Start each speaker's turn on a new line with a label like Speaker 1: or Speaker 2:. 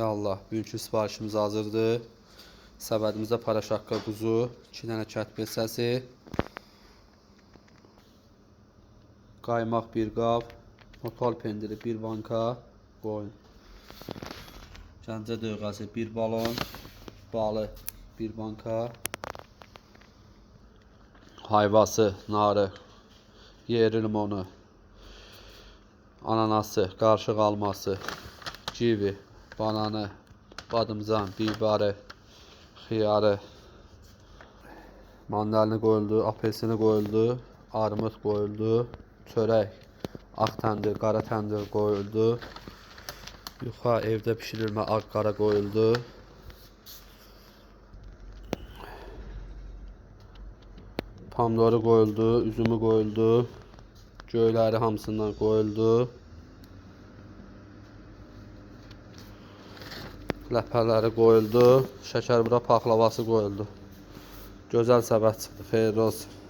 Speaker 1: Ya Allah, bugünkü sifarişimiz hazırdır. Səbədimizdə paraşakka quzu, 2 dənə kətbir səsi, qaymaq bir qab, motal pendiri bir banka, qoyun. Gəncə döyğəsi bir balon, balı bir banka, hayvası, narı, yeri limonu, ananası, qarışıq alması, kivi, bananı, badımcan, bibarı, xiyarı, mandalini qoyuldu, apelsini qoyuldu, armud qoyuldu, çörək, ağ təndir, qara təndir qoyuldu. Yuxa evdə bişirilmə ağ qara qoyuldu. Pomidorı qoyuldu, üzümü qoyuldu. Göyləri hamısından qoyuldu. Ləpələri qoyuldu. Şəkərbura paxlavası qoyuldu. Gözəl səbət çıxdı. Xeyirli olsun.